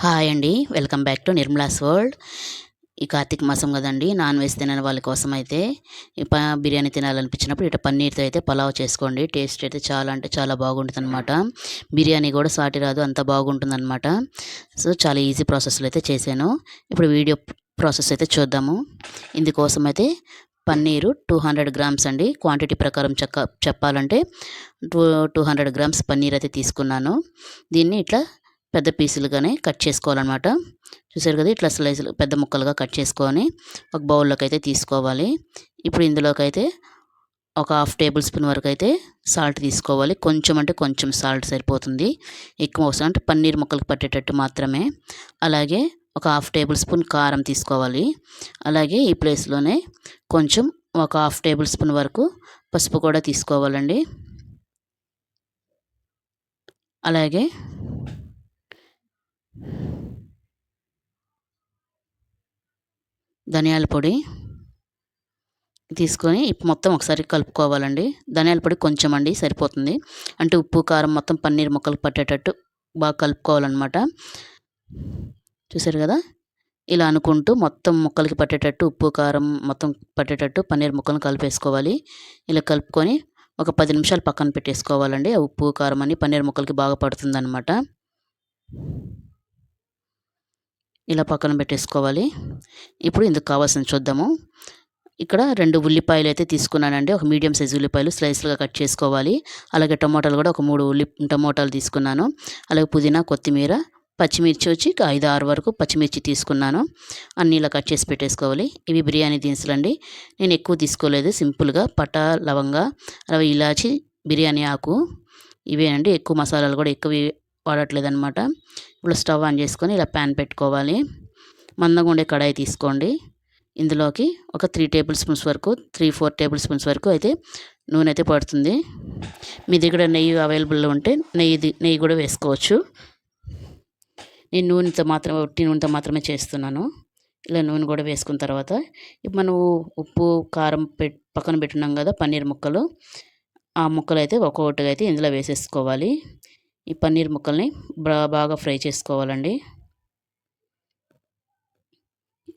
Hi అండి. Welcome back to Nirmala's world. ఈ కార్తీక మాసం కదండి నాన్ వెజ్ తినని వాళ్ళ కోసం అయితే ప బిర్యానీ తినాలనిపించినప్పుడు ఇట్లా పన్నీర్తో అయితే పలావ్ చేసుకోండి. టేస్ట్ అయితే చాలా అంటే చాలా బాగుంటుంది అనమాట బిర్యానీ కూడా సాటి రాదు అంత బాగుంటుంది అనమాట సో చాలా ఈజీ ప్రాసెస్లో అయితే చేశాను. ఇప్పుడు వీడియో ప్రాసెస్ అయితే చూద్దాము. ఇందుకోసం అయితే పన్నీరు టూ హండ్రెడ్ గ్రామ్స్ అండి. క్వాంటిటీ ప్రకారం చెక్క చెప్పాలంటే two two hundred grams paneer అయితే తీసుకున్నాను. దీన్ని ఇట్లా పెద్ద పీసులుగానే కట్ చేసుకోవాలన్నమాట. చూసారు కదా ఇట్లా స్లైసులు పెద్ద ముక్కలుగా కట్ చేసుకొని ఒక బౌల్లోకి అయితే తీసుకోవాలి. ఇప్పుడు ఇందులోకి అయితే ఒక హాఫ్ టేబుల్ స్పూన్ వరకు అయితే సాల్ట్ తీసుకోవాలి. కొంచెం అంటే కొంచెం సాల్ట్ సరిపోతుంది. ఎక్కువ అవసరం అంటే పన్నీర్ ముక్కలకు పట్టేటట్టు మాత్రమే. అలాగే ఒక హాఫ్ టేబుల్ స్పూన్ కారం తీసుకోవాలి. అలాగే ఈ ప్లేస్లోనే కొంచెం ఒక హాఫ్ టేబుల్ స్పూన్ వరకు పసుపు కూడా తీసుకోవాలండి. అలాగే ధనియాల పొడి తీసుకొని మొత్తం ఒకసారి కలుపుకోవాలండి. ధనియాల పొడి కొంచెం అండి సరిపోతుంది. అంటే ఉప్పు కారం మొత్తం పన్నీర్ ముక్కలు పట్టేటట్టు బాగా కలుపుకోవాలన్నమాట. చూసారు కదా? ఇలా అనుకుంటూ మొత్తం ముక్కలకి పట్టేటట్టు ఉప్పు కారం మొత్తం పట్టేటట్టు పన్నీర్ ముక్కలను కలిపేసుకోవాలి. ఇలా కలుపుకొని ఒక పది నిమిషాలు పక్కన పెట్టేసుకోవాలండి. ఉప్పు కారం అని పన్నీర్ ముక్కలకి బాగా పడుతుందనమాట ఇలా పక్కన పెట్టేసుకోవాలి. ఇప్పుడు ఇందుకు కావాల్సింది చూద్దాము. ఇక్కడ రెండు ఉల్లిపాయలు అయితే తీసుకున్నానండి. ఒక మీడియం సైజ్ ఉల్లిపాయలు స్లైస్లుగా కట్ చేసుకోవాలి. అలాగే టమోటాలు కూడా ఒక మూడు ఉల్లి టమోటాలు తీసుకున్నాను. అలాగే పుదీనా కొత్తిమీర పచ్చిమిర్చి వచ్చి ఐదు ఆరు వరకు పచ్చిమిర్చి తీసుకున్నాను. అన్నీ ఇలా కట్ చేసి పెట్టేసుకోవాలి. ఇవి బిర్యానీ దినుసులు అండి నేను ఎక్కువ తీసుకోలేదు. సింపుల్గా పటా లవంగా అలాగే ఇలాచి బిర్యానీ ఆకు. ఇవేనండి. ఎక్కువ మసాలాలు కూడా ఎక్కువ వాడట్లేదు అనమాట ఇప్పుడు స్టవ్ ఆన్ చేసుకొని ఇలా ప్యాన్ పెట్టుకోవాలి. మందంగా ఉండే కడాయి తీసుకోండి. ఇందులోకి ఒక త్రీ టేబుల్ స్పూన్స్ వరకు త్రీ ఫోర్ టేబుల్ స్పూన్స్ వరకు అయితే నూనె అయితే పడుతుంది. మీ దగ్గర నెయ్యి అవైలబుల్లో ఉంటే నెయ్యి నెయ్యి కూడా వేసుకోవచ్చు. నేను నూనెతో మాత్రం ఒట్టి నూనెతో మాత్రమే చేస్తున్నాను. ఇలా నూనె కూడా వేసుకున్న తర్వాత ఇప్పుడు మనం ఉప్పు కారం పెట్ పక్కన పెట్టున్నాం కదా పన్నీర్ ముక్కలు. ఆ ముక్కలు అయితే ఒక్కొక్కటిగా అయితే ఇందులో వేసేసుకోవాలి. ఈ పన్నీర్ ముక్కల్ని బాగా ఫ్రై చేసుకోవాలండి.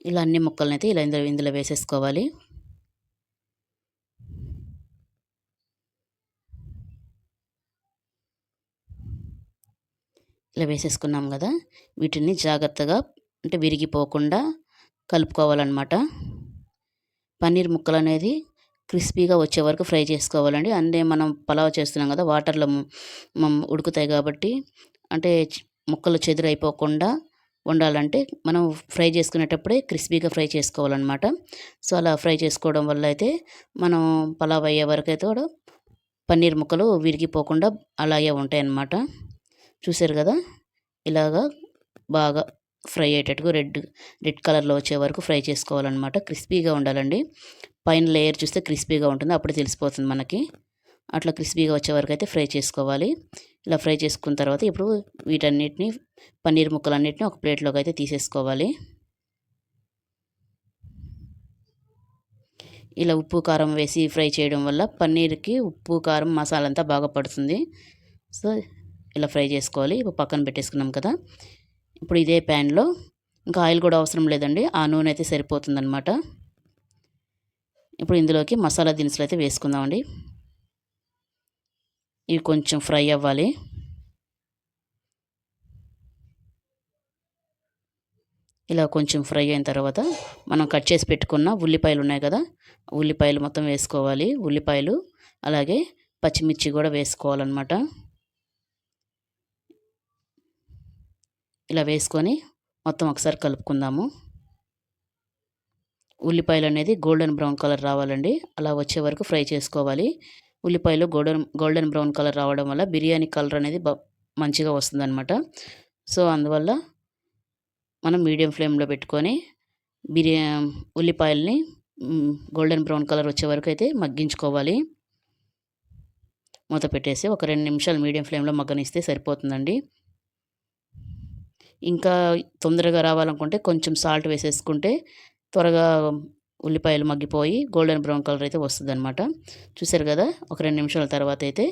ఇలా అన్ని ముక్కల్ని అయితే ఇలా ఇందులో ఇందులో వేసేసుకోవాలి. ఇలా వేసేసుకున్నాం కదా వీటిని జాగ్రత్తగా అంటే విరిగిపోకుండా కలుపుకోవాలన్నమాట. పన్నీర్ ముక్కలు అనేది క్రిస్పీగా వచ్చే వరకు ఫ్రై చేసుకోవాలండి. అంటే మనం పలావ్ చేస్తున్నాం కదా వాటర్లో ఉడుకుతాయి కాబట్టి అంటే ముక్కలు చెదురైపోకుండా ఉండాలంటే మనం ఫ్రై చేసుకునేటప్పుడే క్రిస్పీగా ఫ్రై చేసుకోవాలన్నమాట. సో అలా ఫ్రై చేసుకోవడం వల్ల అయితే మనం పలావ్ అయ్యే వరకు అయితే కూడా పన్నీర్ ముక్కలు విరిగిపోకుండా అలాగే ఉంటాయి అన్నమాట చూసారు కదా ఇలాగా బాగా ఫ్రై అయ్యేటట్టుగా రెడ్ రెడ్ కలర్లో వచ్చే వరకు ఫ్రై చేసుకోవాలన్నమాట. క్రిస్పీగా ఉండాలండి. పైన లేయర్ చూస్తే క్రిస్పీగా ఉంటుంది. అప్పుడు తెలిసిపోతుంది మనకి. అట్లా క్రిస్పీగా వచ్చే వరకు అయితే ఫ్రై చేసుకోవాలి. ఇలా ఫ్రై చేసుకున్న తర్వాత ఇప్పుడు వీటన్నిటిని పన్నీర్ ముక్కలన్నిటిని ఒక ప్లేట్లోకి అయితే తీసేసుకోవాలి. ఇలా ఉప్పు కారం వేసి ఫ్రై చేయడం వల్ల పన్నీర్కి ఉప్పు కారం మసాలా అంతా బాగా పడుతుంది. సో ఇలా ఫ్రై చేసుకోవాలి. ఇప్పుడు పక్కన పెట్టేసుకున్నాం కదా. ఇప్పుడు ఇదే ప్యాన్లో. ఇంకా ఆయిల్ కూడా అవసరం లేదండి. ఆ నూనె అయితే సరిపోతుందన్నమాట. ఇప్పుడు ఇందులోకి మసాలా దినుసులు అయితే వేసుకుందామండి. ఇవి కొంచెం ఫ్రై అవ్వాలి. ఇలా కొంచెం ఫ్రై అయిన తర్వాత మనం కట్ చేసి పెట్టుకున్న ఉల్లిపాయలు ఉన్నాయి కదా ఉల్లిపాయలు మొత్తం వేసుకోవాలి. ఉల్లిపాయలు అలాగే పచ్చిమిర్చి కూడా వేసుకోవాలన్నమాట. ఇలా వేసుకొని మొత్తం ఒకసారి కలుపుకుందాము. ఉల్లిపాయలు అనేది గోల్డెన్ బ్రౌన్ కలర్ రావాలండి. అలా వచ్చే వరకు ఫ్రై చేసుకోవాలి. ఉల్లిపాయలు గోల్డెన్ గోల్డెన్ బ్రౌన్ కలర్ రావడం వల్ల బిర్యానీ కలర్ అనేది మంచిగా వస్తుందన్నమాట. సో అందువల్ల మనం మీడియం ఫ్లేమ్లో పెట్టుకొని బిర్యా ఉల్లిపాయల్ని గోల్డెన్ బ్రౌన్ కలర్ వచ్చే వరకు అయితే మగ్గించుకోవాలి. మూత పెట్టేసి ఒక రెండు నిమిషాలు మీడియం ఫ్లేమ్లో మగ్గనిస్తే సరిపోతుందండి. ఇంకా తొందరగా రావాలనుకుంటే కొంచెం సాల్ట్ వేసేసుకుంటే త్వరగా ఉల్లిపాయలు మగ్గిపోయి గోల్డెన్ బ్రౌన్ కలర్ అయితే వస్తుంది అనమాట చూసారు కదా? ఒక రెండు నిమిషాల తర్వాత అయితే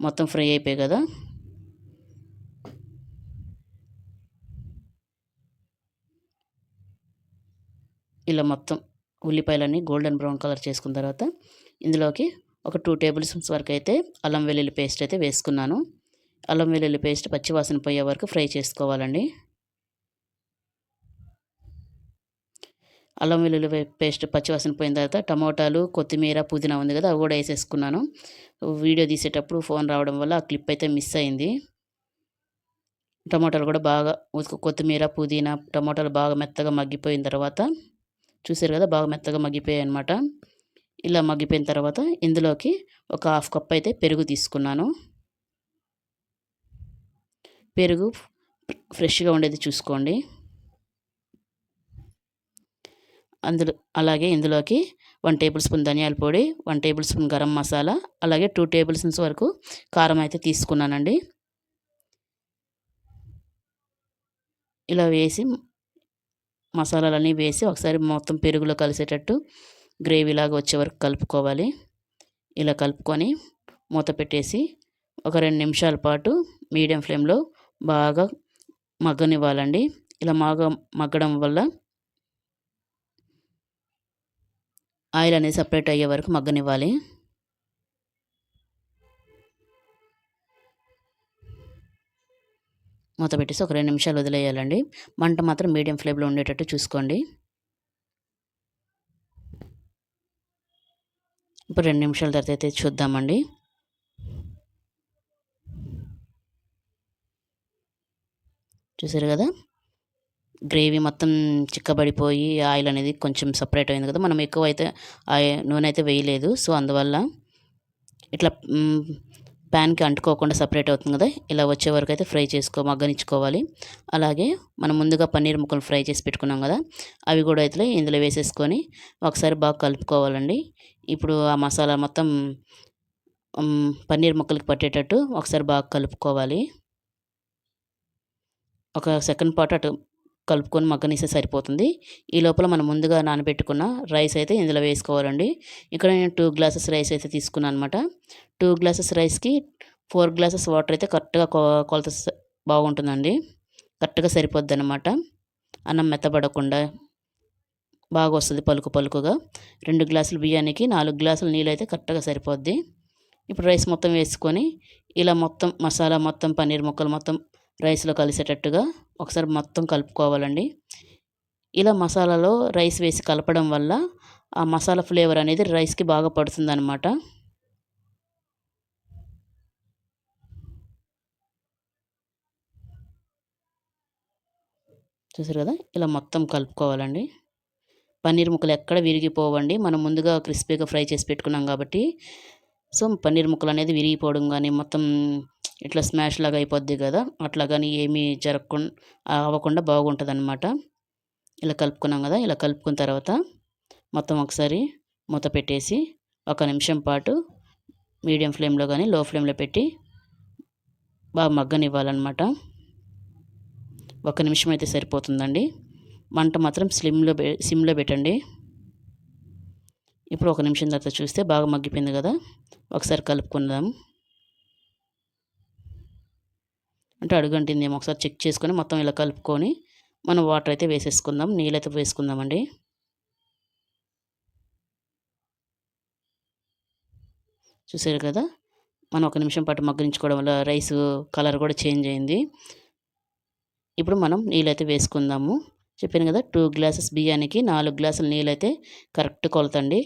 మొత్తం ఫ్రై అయిపోయాయి కదా? ఇలా మొత్తం ఉల్లిపాయలన్నీ గోల్డెన్ బ్రౌన్ కలర్ చేసుకున్న తర్వాత ఇందులోకి ఒక టూ టేబుల్ స్పూన్స్ వరకు అయితే అల్లం వెల్లుల్లి పేస్ట్ అయితే వేసుకున్నాను. అల్లం వెల్లుల్లి పేస్ట్ పచ్చివాసన పోయే వరకు ఫ్రై చేసుకోవాలండి. అల్లం వెల్లుల్లి పేస్ట్ పచ్చివాసన పోయిన తర్వాత టమోటాలు కొత్తిమీర పుదీనా ఉంది కదా అవి కూడా వేసేసుకున్నాను. వీడియో తీసేటప్పుడు ఫోన్ రావడం వల్ల ఆ క్లిప్ అయితే మిస్ అయింది. టమాటాలు కూడా బాగా కొత్తిమీర పుదీనా టమాటాలు బాగా మెత్తగా మగ్గిపోయిన తర్వాత చూసారు కదా బాగా మెత్తగా మగ్గిపోయాయి అనమాట ఇలా మగ్గిపోయిన తర్వాత ఇందులోకి ఒక హాఫ్ కప్ అయితే పెరుగు తీసుకున్నాను. పెరుగు ఫ్రెష్గా ఉండేది చూసుకోండి. అందులో అలాగే ఇందులోకి వన్ టేబుల్ స్పూన్ ధనియాల పొడి one tablespoon garam masala అలాగే టూ టేబుల్ స్పూన్స్ వరకు కారం అయితే తీసుకున్నానండి. ఇలా వేసి మసాలాలన్నీ వేసి ఒకసారి మొత్తం పెరుగులో కలిసేటట్టు గ్రేవీ లాగా వచ్చే వరకు కలుపుకోవాలి. ఇలా కలుపుకొని మూత పెట్టేసి ఒక రెండు నిమిషాల పాటు మీడియం ఫ్లేమ్లో బాగా మగ్గనివ్వాలండి. ఇలా బాగా మగ్గడం వల్ల ఆయిల్ అనేది సపరేట్ అయ్యే వరకు మగ్గనివ్వాలి. మూత పెట్టేసి ఒక రెండు నిమిషాలు వదిలేయాలండి. మంట మాత్రం మీడియం ఫ్లేమ్లో ఉండేటట్టు చూసుకోండి. ఇప్పుడు రెండు నిమిషాల తర్వాత అయితే చూద్దామండి. చూసారు కదా? గ్రేవీ మొత్తం చిక్కబడిపోయి ఆయిల్ అనేది కొంచెం సపరేట్ అయింది కదా మనం ఎక్కువ అయితే నూనె అయితే వేయలేదు. సో అందువల్ల ఇట్లా ప్యాన్కి అంటుకోకుండా సపరేట్ అవుతుంది కదా ఇలా వచ్చే వరకు అయితే ఫ్రై చేసుకో మగ్గనిచ్చుకోవాలి. అలాగే మనం ముందుగా పన్నీర్ ముక్కలు ఫ్రై చేసి పెట్టుకున్నాం కదా అవి కూడా అయితే ఇందులో వేసేసుకొని ఒకసారి బాగా కలుపుకోవాలండి. ఇప్పుడు ఆ మసాలా మొత్తం పన్నీర్ ముక్కలకి పట్టేటట్టు ఒకసారి బాగా కలుపుకోవాలి. ఒక సెకండ్ పాటు అటు కలుపుకొని మగ్గనిస్తే సరిపోతుంది. ఈ లోపల మనం ముందుగా నానబెట్టుకున్న రైస్ అయితే ఇందులో వేసుకోవాలండి. ఇక్కడ నేను టూ గ్లాసెస్ రైస్ అయితే తీసుకున్నాను అనమాట టూ గ్లాసెస్ రైస్కి ఫోర్ గ్లాసెస్ వాటర్ అయితే కరెక్ట్గా కొలత బాగుంటుందండి. కరెక్ట్గా సరిపోద్ది అనమాట అన్నం మెత్తబడకుండా బాగా వస్తుంది పలుకు పలుకుగా. రెండు గ్లాసులు బియ్యానికి నాలుగు గ్లాసులు నీళ్ళు అయితే కరెక్ట్గా సరిపోద్ది. ఇప్పుడు రైస్ మొత్తం వేసుకొని ఇలా మొత్తం మసాలా మొత్తం పన్నీర్ ముక్కలు మొత్తం రైస్లో కలిసేటట్టుగా ఒకసారి మొత్తం కలుపుకోవాలండి. ఇలా మసాలాలో రైస్ వేసి కలపడం వల్ల ఆ మసాలా ఫ్లేవర్ అనేది రైస్కి బాగా పడుతుందన్నమాట. చూసారు కదా? ఇలా మొత్తం కలుపుకోవాలండి. పన్నీర్ ముక్కలు ఎక్కడ విరిగిపోవండి. మనం ముందుగా క్రిస్పీగా ఫ్రై చేసి పెట్టుకున్నాం కాబట్టి సో పన్నీర్ ముక్కలు అనేది విరిగిపోవడం కానీ మొత్తం ఇట్లా స్మాష్ లాగా అయిపోద్ది కదా అట్లా కానీ ఏమీ జరగకుండా అవ్వకుండా బాగుంటుంది అనమాట ఇలా కలుపుకున్నాం కదా ఇలా కలుపుకున్న తర్వాత మొత్తం ఒకసారి మూత పెట్టేసి ఒక నిమిషం పాటు మీడియం ఫ్లేమ్లో కానీ లో ఫ్లేమ్లో పెట్టి బాగా మగ్గనివ్వాలన్నమాట. ఒక నిమిషం అయితే సరిపోతుందండి. మంట మాత్రం స్లిమ్లో సిమ్లో పెట్టండి. ఇప్పుడు ఒక నిమిషం తర్వాత చూస్తే బాగా మగ్గిపోయింది కదా ఒకసారి కలుపుకుందాం. అంటే అడుగంటిందేమో ఒకసారి చెక్ చేసుకొని మొత్తం ఇలా కలుపుకొని మనం వాటర్ అయితే వేసేసుకుందాం నీళ్ళైతే వేసుకుందామండి. చూసారు కదా? మనం ఒక నిమిషం పాటు మగ్గరించుకోవడం వల్ల రైస్ కలర్ కూడా చేంజ్ అయింది. ఇప్పుడు మనం నీళ్ళైతే వేసుకుందాము. చెప్పాను కదా టూ గ్లాసెస్ బియ్యానికి నాలుగు గ్లాసుల నీళ్ళైతే కరెక్ట్ కొలతండి.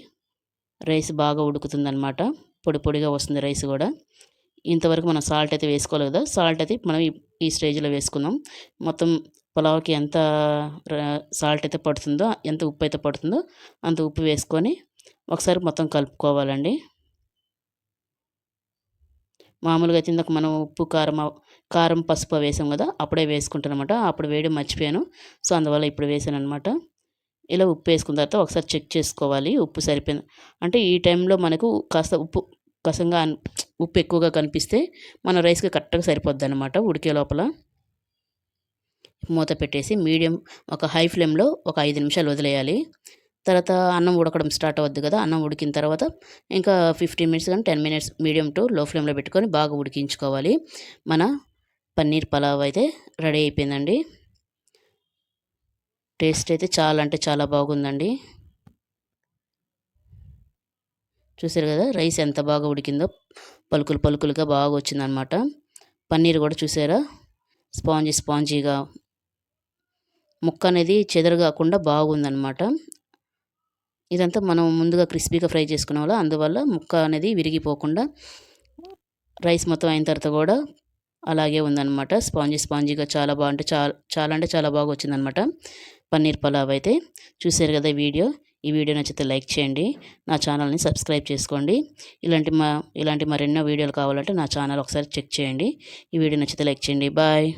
రైస్ బాగా ఉడుకుతుందనమాట పొడి పొడిగా వస్తుంది రైస్ కూడా. ఇంతవరకు మనం సాల్ట్ అయితే వేసుకోవాలి కదా. సాల్ట్ అయితే మనం ఈ స్టేజ్లో వేసుకుందాం. మొత్తం పులావ్కి ఎంత సాల్ట్ అయితే పడుతుందో ఎంత ఉప్పు అయితే పడుతుందో అంత ఉప్పు వేసుకొని ఒకసారి మొత్తం కలుపుకోవాలండి. మామూలుగా అయితే ఇందాక మనం ఉప్పు కారం కారం పసుపు వేసాం కదా అప్పుడే వేసుకుంటాను అనమాట అప్పుడు వేయడం మర్చిపోయాను. సో అందువల్ల ఇప్పుడు వేసాను అనమాట ఇలా ఉప్పు వేసుకున్న తర్వాత ఒకసారి చెక్ చేసుకోవాలి. ఉప్పు సరిపోయింది. అంటే ఈ టైంలో మనకు కాస్త ఉప్పు కసంగా ఉప్పు ఎక్కువగా కనిపిస్తే మన రైస్కి కరెక్ట్గా సరిపోద్ది అనమాట ఉడికే లోపల. మూత పెట్టేసి మీడియం ఒక హై ఫ్లేమ్లో ఒక ఐదు నిమిషాలు వదిలేయాలి. తర్వాత అన్నం ఉడకడం స్టార్ట్ అవుద్ది కదా అన్నం ఉడికిన తర్వాత ఇంకా ఫిఫ్టీన్ మినిట్స్ కానీ ten minutes medium to low ఫ్లేమ్లో పెట్టుకొని బాగా ఉడికించుకోవాలి. మన పన్నీర్ పలావ్ అయితే రెడీ అయిపోయిందండి. టేస్ట్ అయితే చాలా అంటే చాలా బాగుందండి. చూసారు కదా రైస్ ఎంత బాగా ఉడికిందో పలుకులు పలుకులుగా బాగా వచ్చిందనమాట పన్నీర్ కూడా చూసారా స్పాంజీ స్పాంజీగా. ముక్క అనేది చెదరగాకుండా బాగుందనమాట ఇదంతా మనం ముందుగా క్రిస్పీగా ఫ్రై చేసుకున్న వల్ల అందువల్ల ముక్క అనేది విరిగిపోకుండా రైస్ మొత్తం అయిన తర్వాత కూడా అలాగే ఉందన్నమాట. స్పాంజీ స్పాంజీగా చాలా బాగుంటే చాలా చాలా అంటే చాలా బాగా వచ్చిందనమాట పన్నీర్ పలావ్ అయితే. చూసారు కదా వీడియో? ఈ వీడియో నచ్చితే లైక్ చేయండి నా ఛానల్ని సబ్స్క్రైబ్ చేసుకోండి. ఇలాంటి మా ఇలాంటి మరెన్నో వీడియోలు కావాలంటే నా ఛానల్ ఒకసారి చెక్ చేయండి. ఈ వీడియో నచ్చితే లైక్ చేయండి. బాయ్.